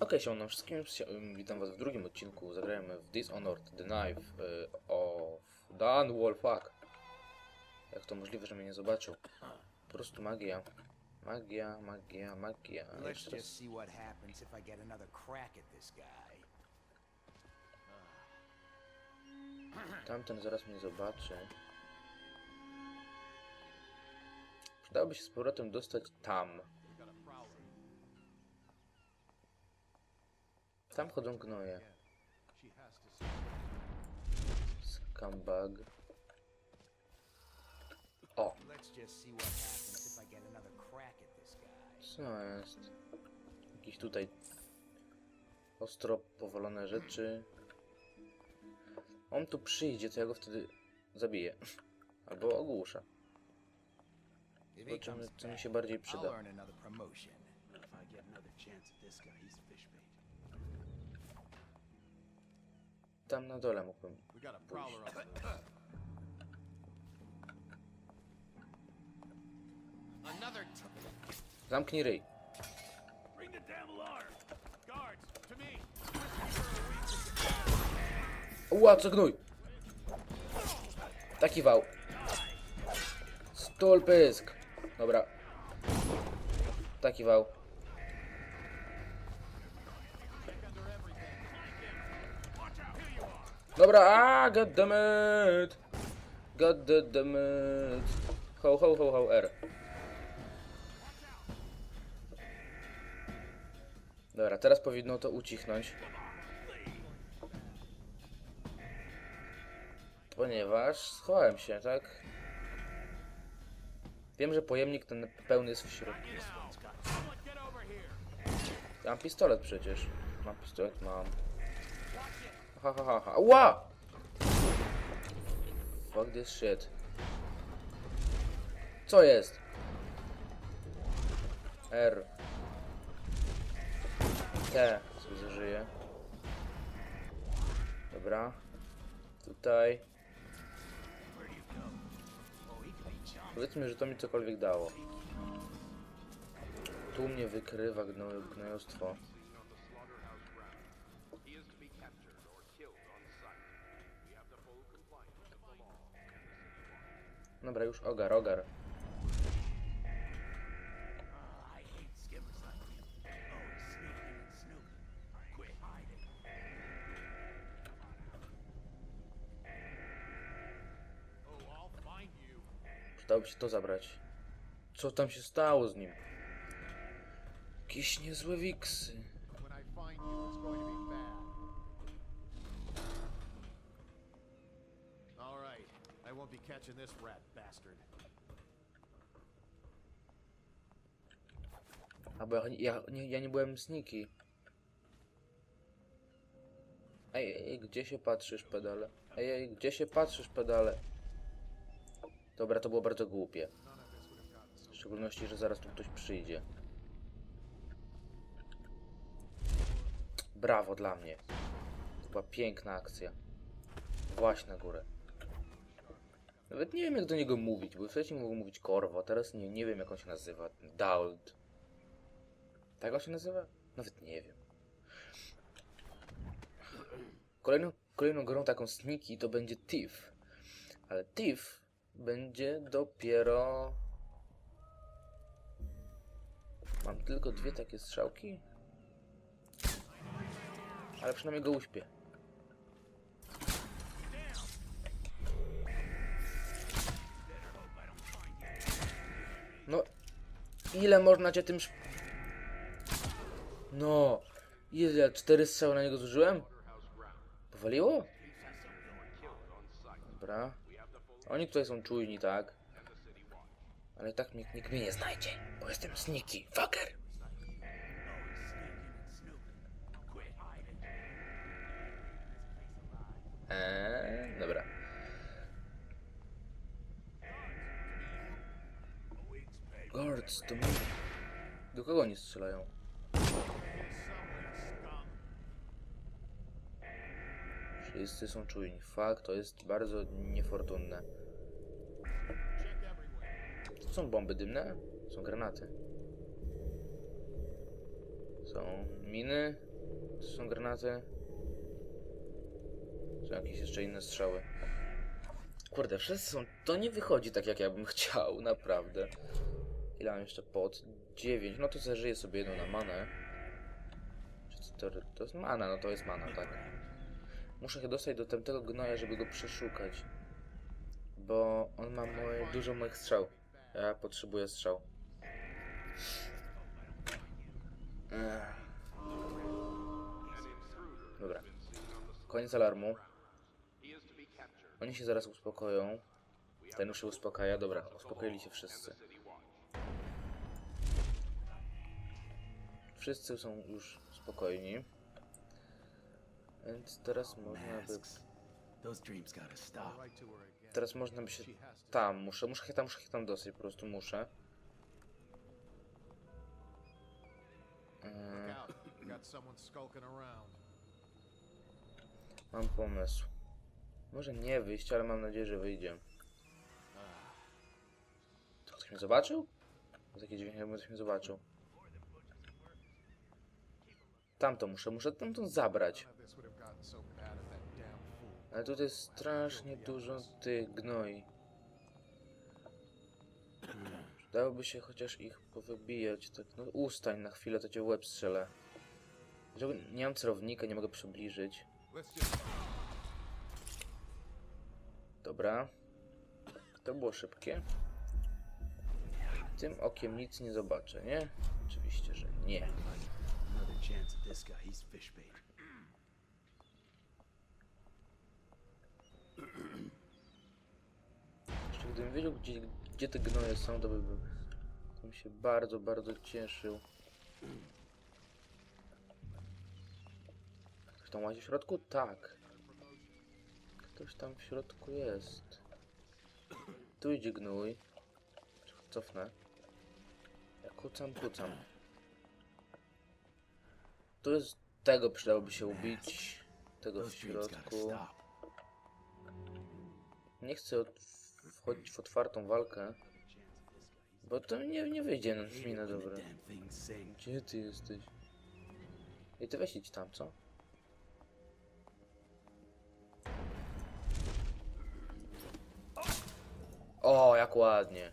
Okej, okay, wszystkim witam was w drugim odcinku. Zagrajemy w Dishonored, The Knife y, of Dunwall, fuck. Jak to możliwe, że mnie nie zobaczył? Po prostu magia. Magia, magia, magia. Let's Jeszcze just raz. see what happens if I get another crack at this guy. Tamten zaraz mnie zobaczy. Przydałoby się z powrotem dostać tam. Tam chodzą gnoje. Scumbag. O, co jest? Jakieś tutaj ostro powalone rzeczy. On tu przyjdzie, to ja go wtedy zabiję. Albo he Zobaczymy, co mi się bardziej przyda. Tam na dole mógłbym pójść. Zamknij ryj. Ła, co gnój! Taki wał. Stul pysk. Dobra. Taki wał. Dobra, a god damn it. God damn it. Ho, ho, ho, ho, R. Dobra, teraz powinno to ucichnąć. Ponieważ schowałem się, tak? Wiem, że pojemnik ten pełny jest w środku. Mam pistolet przecież. Mam pistolet, mam. Ha ha ha ha. Fuck this shit. Co jest? R. T. Co zażyje. Dobra. Tutaj. Powiedzmy, że to mi cokolwiek dało. Tu mnie wykrywa gno, gnojostwo. Dobra, już ogar, ogar. Przydałoby się to zabrać. Co tam się stało z nim? Jakieś niezłe wiksy. Bo ja, ja, nie, ja nie byłem sneaky. Ej, ej, gdzie się patrzysz, pedale? Ej, ej, gdzie się patrzysz, pedale? Dobra, to było bardzo głupie. W szczególności, że zaraz tu ktoś przyjdzie. Brawo dla mnie. To była piękna akcja. Właśnie na górę. Nawet nie wiem jak do niego mówić, bo wcześniej mógł mówić Korwo, teraz nie, nie wiem jak on się nazywa. Dauld. Tak on się nazywa? Nawet nie wiem. Kolejną, kolejną grą taką sneaky to będzie Thief. Ale Thief będzie dopiero... Mam tylko dwie takie strzałki? Ale przynajmniej go uśpię. No, ile można cię tym... No, ile ja cztery strzały na niego zużyłem? Powaliło? Dobra. Oni tutaj są czujni, tak? Ale tak nikt, nikt mnie nie znajdzie, bo jestem sneaky, fucker. Eee, dobra. Guards, to. Do kogo oni strzelają? Wszyscy są czujni. Fakt, to jest bardzo niefortunne. To są bomby dymne? Są granaty. Są miny. To są granaty. Są jakieś jeszcze inne strzały. Kurde, wszyscy są... To nie wychodzi tak, jak ja bym chciał, naprawdę. Ile mam jeszcze pod? 9. No to zażyję sobie jedną na manę. To, to jest mana, no to jest mana, tak. Muszę się dostać do tamtego gnoja, żeby go przeszukać. Bo on ma moje, dużo moich strzał. Ja potrzebuję strzał. Dobra. Koniec alarmu. Oni się zaraz uspokoją. Ten już się uspokaja. Dobra, uspokoili się wszyscy. Wszyscy są już spokojni. Więc teraz można by... Teraz można by się... Tam, muszę, muszę się tam, muszę się tam dostać, po prostu muszę. Eee, mam pomysł. Może nie wyjść, ale mam nadzieję, że wyjdzie. To ktoś mnie zobaczył? Taki dźwięk, jakby ktoś mnie zobaczył. Tamto muszę, muszę tamtą zabrać. Ale tutaj jest strasznie dużo tych gnoi. Dałoby się chociaż ich powybijać. Tak, no ustań na chwilę, to cię łeb strzelę. Nie mam celownika, nie mogę przybliżyć. Dobra. To było szybkie. Tym okiem nic nie zobaczę, nie? Oczywiście, że nie. Chance of this guy. He's fish bait. Jeszcze gdybym wiedział, gdzie, gdzie te gnoje są, to by bym się bardzo, bardzo cieszył. Ktoś tam łazi w środku? Tak. Ktoś tam w środku jest. Tu idzie gnój. Cofnę. Ja kucam, kucam. Tu jest... Tego przydałoby się ubić. Tego w środku. Nie chcę od, wchodzić w otwartą walkę, bo to nie, nie wyjdzie na mi na dobre. Gdzie ty jesteś? I ty weź idź tam, co? O, jak ładnie.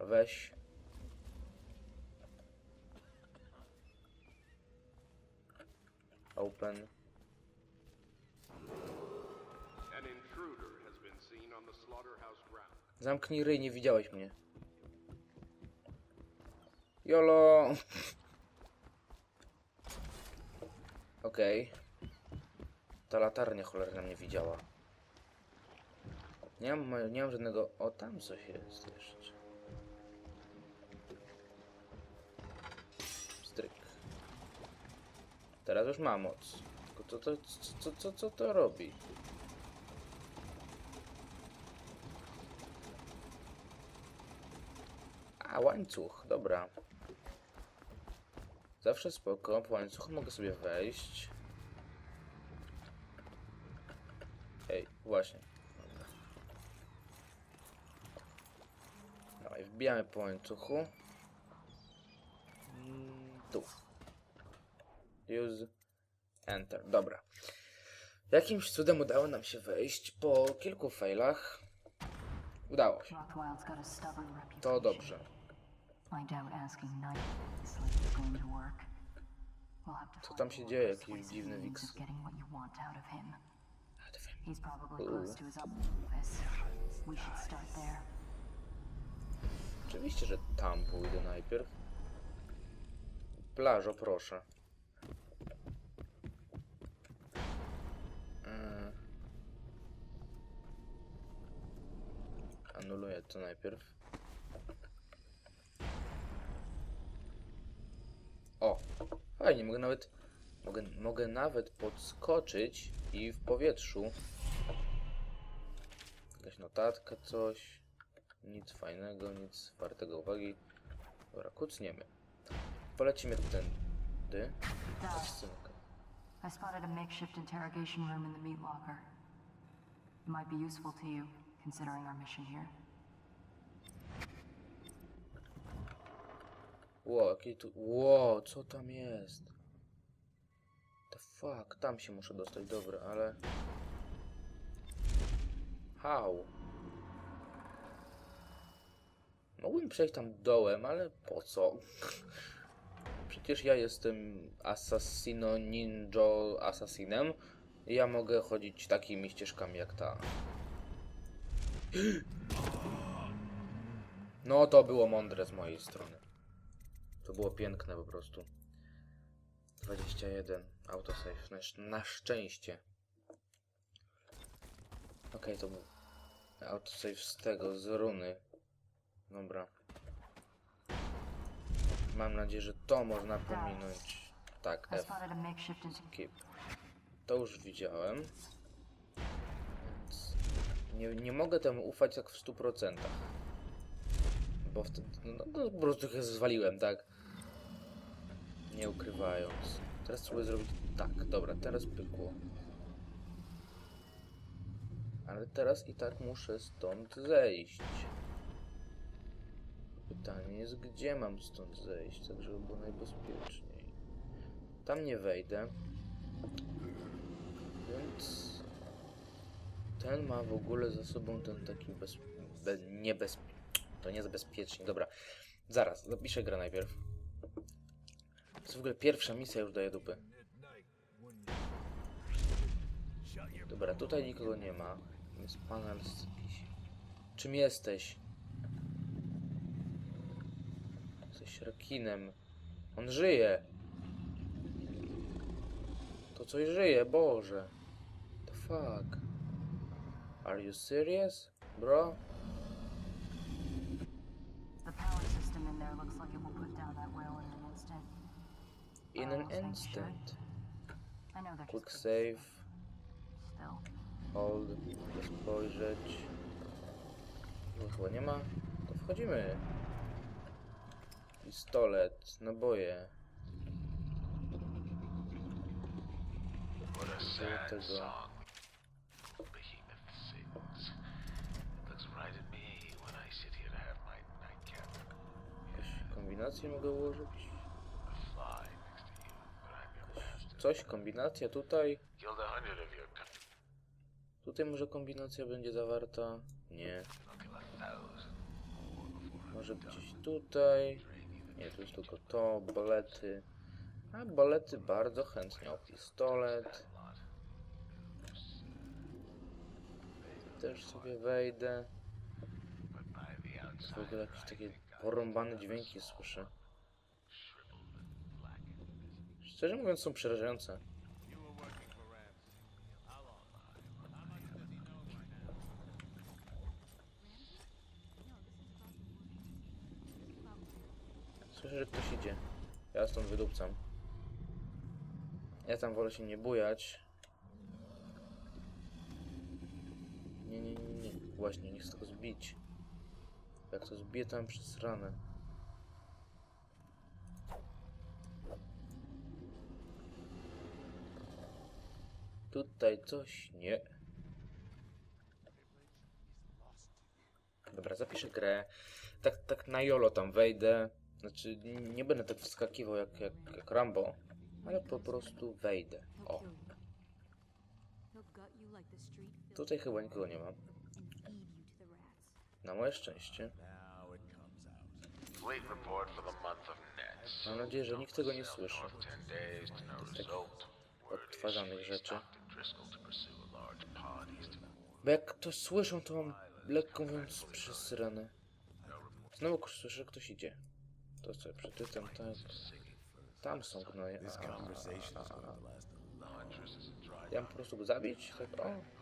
Weź. Ground. Zamknij ryj, nie widziałeś mnie. Jolo! Okej. Ta latarnia cholerna mnie widziała. Nie mam, nie mam żadnego... O, tam coś jest jeszcze. Teraz już ma moc. Tylko co to, co, co, co to robi? A, łańcuch, dobra. Zawsze spoko, po łańcuchu mogę sobie wejść. Ej, właśnie. Dawaj, wbijamy po łańcuchu. Tu. Use Enter. Dobra. Jakimś cudem udało nam się wejść po kilku failach. Udało się. To dobrze. Co tam się dzieje? Jakiś dziwny wiks. He's probably close to his office. We should start there. Oczywiście, że tam pójdę najpierw. Plażo, proszę. Anuluję to najpierw. O! Fajnie, mogę nawet... Mogę, mogę nawet podskoczyć i w powietrzu... Jakaś notatka, coś... Nic fajnego, nic wartego uwagi. Dobra, kucniemy. Polecimy tędy. Dad, Scynka. I spotted a makeshift interrogation room in the meat locker. It might be useful to you, considering our mission here. Ło, jakie tu... Ło, co tam jest? The fuck, tam się muszę dostać, dobra, ale... How? Mogłem przejść tam dołem, ale po co? Przecież ja jestem assassino ninja assassinem ja mogę chodzić takimi ścieżkami jak ta. No to było mądre z mojej strony. To było piękne po prostu. 21 autosave, na, sz- na szczęście. Okej, to był autosave z tego, z runy. Dobra. Mam nadzieję, że to można pominąć. Tak, F. Keep. To już widziałem. Więc nie, nie mogę temu ufać tak w 100%. Bo wtedy. No, no po prostu trochę zwaliłem, tak? Nie ukrywając. Teraz spróbuję zrobić tak. Dobra, teraz pykło. Ale teraz i tak muszę stąd zejść. Pytanie jest, gdzie mam stąd zejść, tak żeby było najbezpieczniej. Tam nie wejdę. Więc ten ma w ogóle za sobą ten taki bez, be, niebez, to nie jest bezpiecznie. Dobra, zaraz, zapiszę grę najpierw. Jest w ogóle pierwsza misja, już daje dupy. Dobra, tutaj nikogo nie ma. Jest panel z jakiś... Czym jesteś? Jesteś rekinem. On żyje. To coś żyje, Boże. The fuck? Are you serious, bro? In an instant. I know they're Quick save. Still. Hold. Spojrzeć. Tu chyba nie ma. To wchodzimy. Pistolet, naboje. Tego. Jakieś kombinacje mogę ułożyć? Coś, kombinacja tutaj. Tutaj może kombinacja będzie zawarta? Nie. Może gdzieś tutaj. Nie, tu jest tylko to, bolety. A bolety bardzo chętnie. O, pistolet. Też sobie wejdę. W ogóle jakieś takie porąbane dźwięki słyszę. Szczerze mówiąc są przerażające. Słyszę, że ktoś idzie. Ja stąd wydupcam. Ja tam wolę się nie bujać. Nie, nie, nie, nie. Właśnie, nie chcę tego zbić. Jak to zbiję, tam przez ranę. Tutaj coś nie. Dobra, zapiszę grę. Tak, tak na jolo tam wejdę. Znaczy, nie będę tak wskakiwał jak, jak, jak Rambo, ale po prostu wejdę. O, tutaj chyba nikogo nie ma. Na moje szczęście. Mam nadzieję, że nikt tego nie słyszy. North 10 days to no is odtwarzanych rzeczy. To Bo jak to słyszą, to mam lekko mówiąc przez syrenę. Znowu słyszę, że ktoś idzie. To sobie przeczytam, tak. Tam są gnoje. A, a, a, a, to Ja mam po prostu go zabić? Tak, o.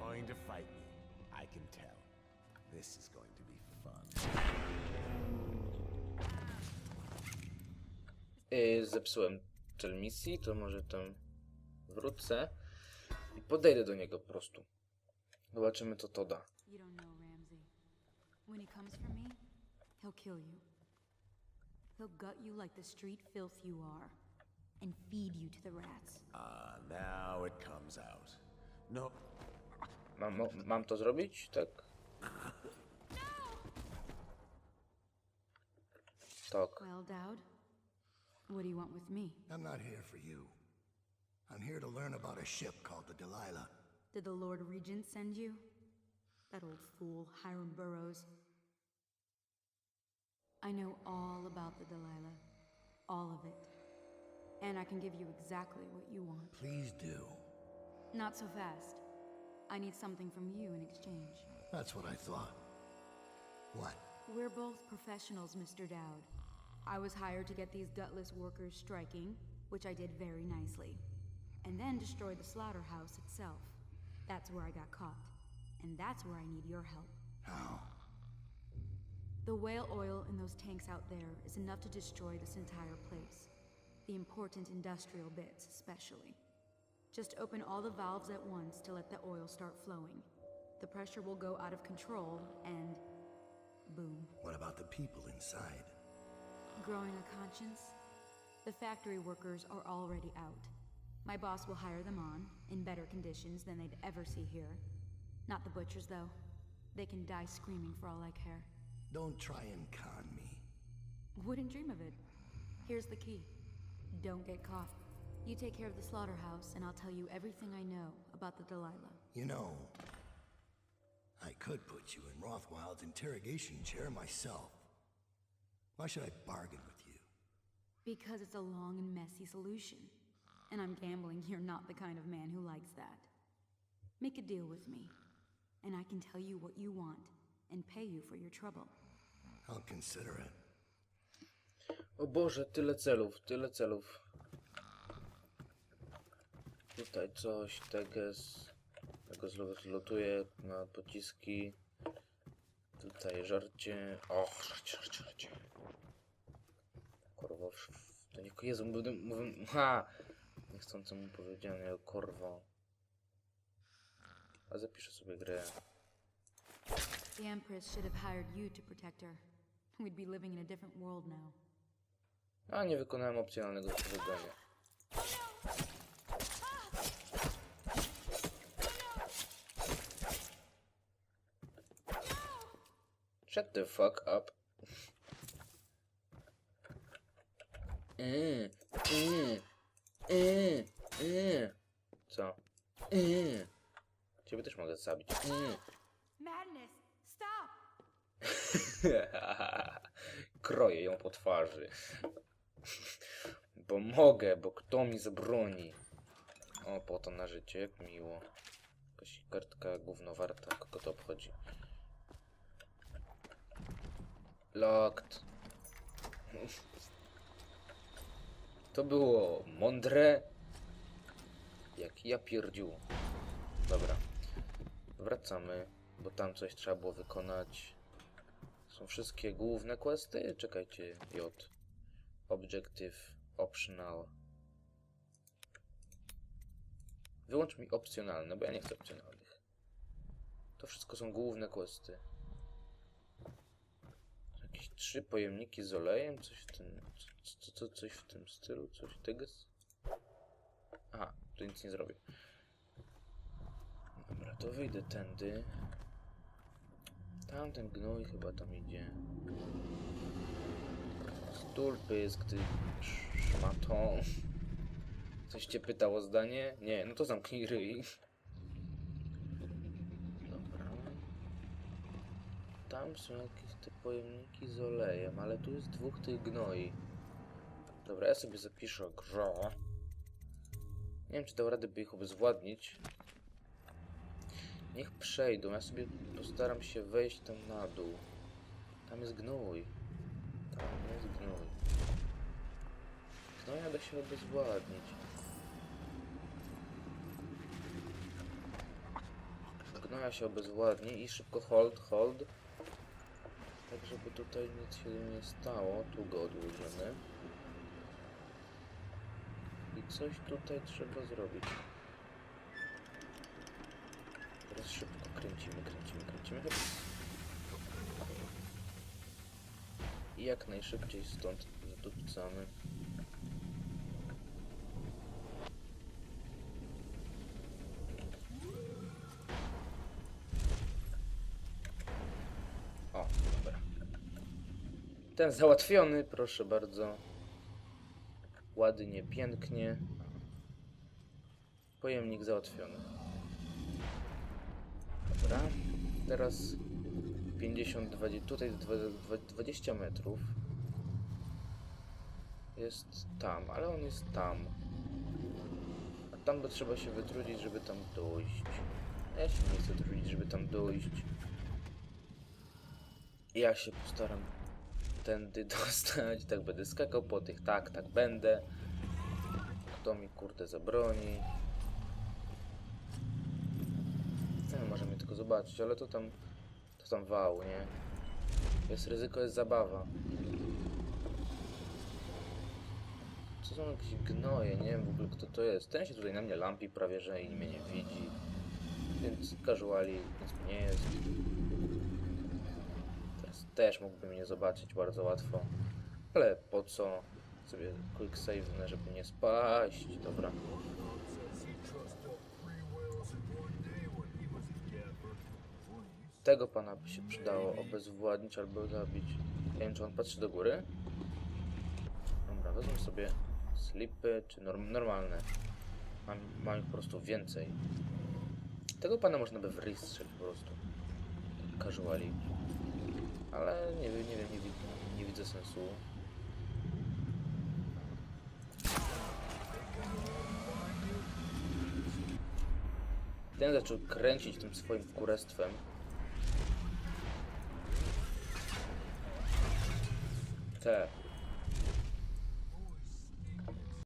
going to fight me. I can tell. This is going to be fun. Yy, zepsułem cel misji, to może tam wrócę i podejdę do niego po prostu. Zobaczymy, co to da. You don't know Ramsey. When he comes for me, he'll kill you. He'll gut you like the street filth you are and feed you to the rats. Ah, now it comes out. No, Mam, mam to zrobić? Tak? Tak. Well, Dowd, what do you want with me? I'm not here for you. I'm here to learn about a ship called the Delilah. Did the Lord Regent send you? That old fool, Hiram Burrows. I know all about the Delilah. All of it. And I can give you exactly what you want. Please do. Not so fast. I need something from you in exchange. That's what I thought. What? We're both professionals, Mr. Dowd. I was hired to get these gutless workers striking, which I did very nicely, and then destroy the slaughterhouse itself. That's where I got caught, and that's where I need your help. How? The whale oil in those tanks out there is enough to destroy this entire place. The important industrial bits, especially. Just open all the valves at once to let the oil start flowing. The pressure will go out of control, and boom. What about the people inside? Growing a conscience? The factory workers are already out. My boss will hire them on, in better conditions than they'd ever see here. Not the butchers, though. They can die screaming for all I care. Don't try and con me. Wouldn't dream of it. Here's the key. Don't get caught. You take care of the slaughterhouse, and I'll tell you everything I know about the Delilah. You know, I could put you in Rothwild's interrogation chair myself. Why should I bargain with you? Because it's a long and messy solution. And I'm gambling you're not the kind of man who likes that. Make a deal with me, and I can tell you what you want and pay you for your trouble. I'll consider it. O Boże, tyle celów, tyle celów. Tutaj coś, teges. Tego zlotuje na pociski. Tutaj żarcie. Och, żarcie, żarcie, żarcie. Korwo. To nie Jezu, mówię, mówię, ha! Niechcący mu powiedziane, korwo. A zapiszę sobie grę. The Empress should have hired you to protect her. We'd be living in a different world now. A nie wykonałem opcjonalnego zadania. Shut the fuck up. Mm, mm, mm, mm. Co? Mm. Ciebie też mogę zabić. Mm. Madness! Stop! Kroję ją po twarzy. Bo mogę, bo kto mi zabroni? O, po to na życie, jak miło. Jakaś kartka gówno warta, kogo to obchodzi. Locked. To było mądre. Jak ja pierdziu. Dobra. Wracamy, bo tam coś trzeba było wykonać. Są wszystkie główne questy? Czekajcie, J. Objective, optional. Wyłącz mi opcjonalne, bo ja nie chcę opcjonalnych. To wszystko są główne questy. Jakieś trzy pojemniki z olejem? Coś w tym... Co, co, co, coś w tym stylu? Coś tyges? Aha, tu nic nie zrobię. Dobra, to wyjdę tędy. Tamten gnój chyba tam idzie. Stul pysk, ty sz- szmato. Coś cię pytało o zdanie? Nie, no to zamknij ryj. Dobra. Tam są jakieś pojemniki z olejem, ale tu jest dwóch tych gnoi. Dobra, ja sobie zapiszę grze. Nie wiem, czy dał radę by ich obezwładnić. Niech przejdą, ja sobie postaram się wejść tam na dół. Tam jest gnój. Tam jest gnój. Gnoja da się obezwładnić. Gnoja się obezwładni i szybko hold, hold. Tak, żeby tutaj nic się nie stało. Tu go odłożymy. I coś tutaj trzeba zrobić. Teraz szybko kręcimy, kręcimy, kręcimy. I jak najszybciej stąd zadupcamy. Ten załatwiony, proszę bardzo. Ładnie, pięknie. Pojemnik załatwiony. Dobra. Teraz 50, 20, tutaj dwa- dwa- 20 metrów. Jest tam, ale on jest tam. A tam by trzeba się wytrudzić, żeby tam dojść. Ja się nie chcę trudzić, żeby tam dojść. Ja się postaram tędy dostać, tak będę skakał po tych, tak, tak będę. Kto mi kurde zabroni? Nie, możemy tylko zobaczyć, ale to tam, to tam wał, nie? Jest ryzyko, jest zabawa. Co są jakieś gnoje, nie wiem w ogóle kto to jest. Ten się tutaj na mnie lampi prawie, że i mnie nie widzi. Więc casuali, więc mnie nie jest. Też mógłby mnie zobaczyć bardzo łatwo. Ale po co? Sobie quick save, żeby nie spaść. Dobra. Tego pana by się przydało obezwładnić albo zabić. Nie wiem, czy on patrzy do góry. Dobra, wezmę sobie slipy, czy norm normalne. Mam, mam ich po prostu więcej. Tego pana można by w po prostu. Casuali. Ale nie wiem, nie wiem, nie, wi nie widzę sensu. Ten zaczął kręcić tym swoim kurestwem. Te.